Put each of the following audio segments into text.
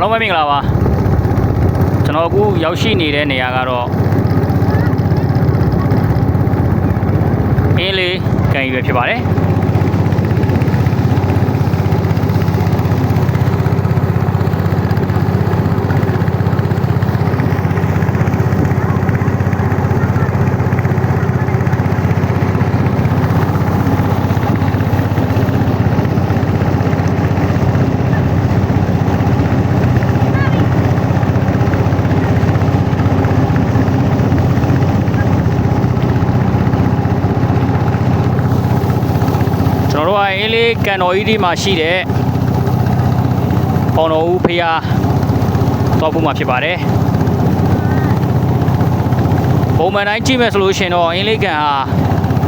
အားလုံးပဲမင်္ဂလာပါကျွန်တော်အခုရောက်ရှိနေတဲ့နေရာကတော့အင်းလေးကန်ရွယ်ဖြစ်ပါတယ်ကျွန်တော်တို့ ကအင်းလေးကန်တော်ကြီးဒီမှာရှိတဲ့ပေါင်တော်ဦးဖျားတော့ဘူးမှာဖြစ်ပါတယ်ပုံမှန်တိုင်းကြည့်မယ်ဆိုလို့ရှိရင်တော့အင်းလေးကန်ဟာ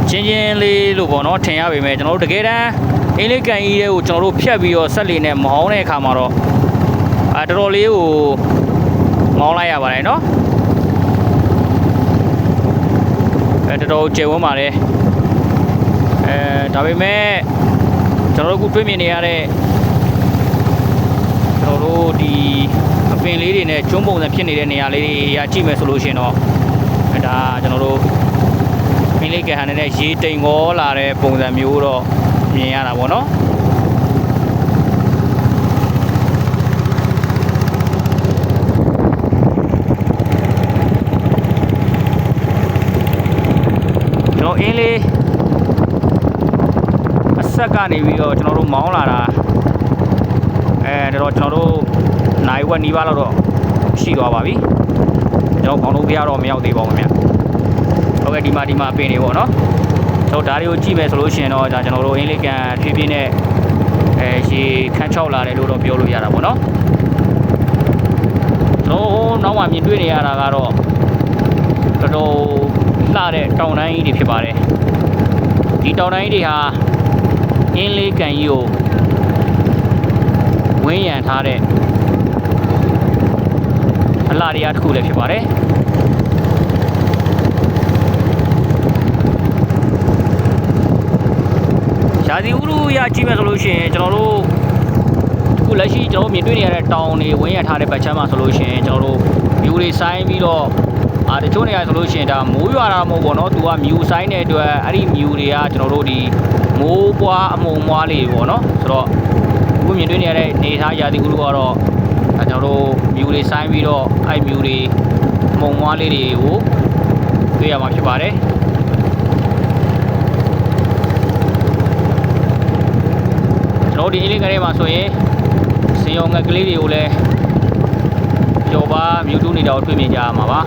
ချင်းချင်းလေးလို့ပေါ့နော်ထင်ရပေမဲ့ကျွန်တော်တို့တကယ်တမ်းအင်းလေးကန်ကြီးတွေကိုကျွန်တော်တို့ဖြတ်ပြီးတော့ဆက်လီနဲ့မဟောင်းတဲ့အခါမှာတော့အဲတော်တော်လေးကိုမောင်းလိုက်ရပါတယ်နော်အဲတော်တော်ကျေဝန်းပါတယ်အဲဒါပေမဲ့ ကျွန်တော်တို့အခုတွေ့မြင်နေရတဲ့ကျွန်တော်တို့ဒီအပင်လေးတွေနဲ့ကျွန်းပုံစံဖြစ်နေတဲ့နေရာလေးတွေအရာကြည့်မယ်ဆိုလို့ရှိရင်တော့အဲဒါကျွန်တော်တို့ပင်လေးကဟန်နဲ့ရေတိမ်ကောလာတဲ့ပုံစံမျိုးတော့မြင်ရတာပေါ့နော်ကျွန်တော်အင်းလေးအ ဆက်ကနေပြီးတော့ကျွန်တော်တို့မောင်းလာတာအဲဒါတော့ကျွန်တော်တို့နိုင်ဝက်နီးပါးလောက်တော့ရှိသွားပါပြီကျွန်တော်ဘောင်းတို့ဖျားတော့မရောက်သေးပါဘူးခင်ဗျဟုတ်ကဲ့ဒီမှာဒီမှာပင်နေပေါ့နော်ကျွန်တော်ဒါတွေကိုကြည့်မယ်ဆိုလို့ရှိရင်တော့ဒါကျွန်တော်တို့အင်းလေးကန်ဖြည်းဖြည်းနဲ့အဲရေခန်းချောက်လာတယ်လို့တော့ပြောလို့ရတာပေါ့နော်ကျွန်တော်နောက်မှမြင်တွေ့နေရတာကတော့တော်တော်လှတဲ့တောင်တန်းကြီးတွေဖြစ်ပါတယ်ဒီတောင်တန်းကြီးတွေဟာ အင်းလေးကန်ကြီးကိုဝင်းရံထားတဲ့အလှတရားတစ်ခုလည်းဖြစ်ပါတယ်ရာသီဥတုရကြည့်မယ်ဆိုလို့ရှိရင်ကျွန်တော်တို့အခုလက်ရှိကျွန်တော်တို့မြင်တွေ့နေရတဲ့တောင်တွေဝင်းရံထားတဲ့ဘက်ချမ်းမှာဆိုလို့ရှိရင်ကျွန်တော်တို့မြူတွေဆိုင်းပြီးတော့ အာတချို့နေရာဆိုလို့ရှိရင်ဒါမိုးရွာတာမဟုတ်ဘောနော်သူကမြူဆိုင်းတဲ့အတွက်အဲ့ဒီမြူတွေကကျွန်တော်တို့ဒီမိုးပွားအမုံမွားလေးတွေပေါ့နော်ဆိုတော့အခုမြင်တွေ့နေရတဲ့နေသားရာသီဥတုကတော့အဲကျွန်တော်တို့မြူတွေဆိုင်းပြီးတော့အဲ့မြူတွေအမုံမွားလေးတွေကိုတွေ့ရမှာဖြစ်ပါတယ်ကျွန်တော်တို့ဒီအင်းလေးကလေးမှာဆိုရင်စင်ရောငက်ကလေးတွေကိုလည်းကြော်ပါမြူတူးနေတာကိုတွေ့မြင်ကြရမှာပါ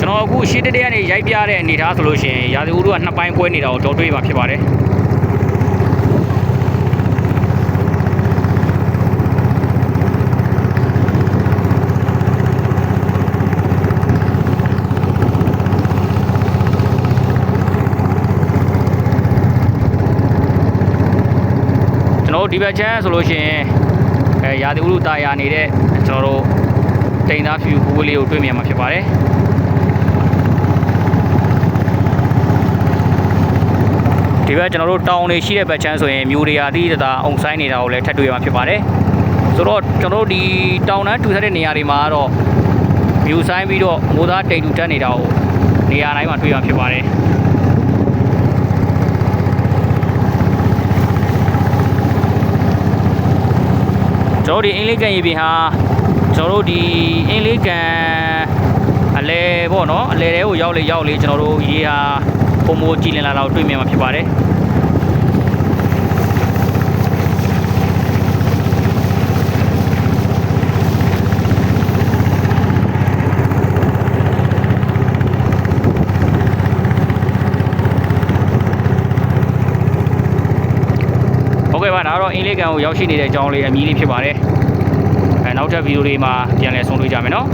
ကျွန်တော်အခု ရှေ့တက်တက်ကနေရိုက်ပြတဲ့အနေထားဆိုလို့ရှိရင်ရာသီဥတုကနှစ်ပိုင်းကွဲနေတာကိုတော့တွေးမှာဖြစ်ပါတယ်ကျွန်တော်တို့ဒီဘက်ချမ်းဆိုလို့ရှိရင်အဲရာသီဥတုတာယာနေတဲ့ကျွန်တော်တို့တိန်သားဖြူဘူးလေးကိုတွေ့မြင်မှာဖြစ်ပါတယ် ဒီဘက်ကျွန်တော်တို့တောင်တွေရှိတဲ့ဘက်ချမ်းဆိုရင်မြို့တွေရာသီးတသာအုံဆိုင်နေတာကိုလည်းထပ်တွေ့ရမှာဖြစ်ပါတယ်ဆိုတော့ကျွန်တော်တို့ဒီတောင်တန်းထူထပ်တဲ့နေရာတွေမှာကတော့မြို့ဆိုင်ပြီးတော့မိုးသားတိမ်ထူထပ်နေတာကိုနေရာတိုင်းမှာတွေ့ရမှာဖြစ်ပါတယ်ကျွန်တော်တို့ဒီအင်းလေးကန်ရေပြင်ဟာကျွန်တော်တို့ဒီအင်းလေးကန်အလဲ ပေါ့နော်အလဲတဲကိုရောက်လေရောက်လေကျွန်တော်တို့ရေဟာပုံမိုးကြည်လင်လာတော့တွေ့မြင်မှာဖြစ်ပါတယ်ဟုတ်ကဲ့ပါဒါတော့အင်းလေးကန်ကိုရောက်ရှိနေတဲ့အကြောင်းလေးအမည်လေးဖြစ်ပါတယ်အဲနောက်ထပ်ဗီဒီယိုလေးမှာပြန်လည်ဆုံတွေ့ကြမယ်နော်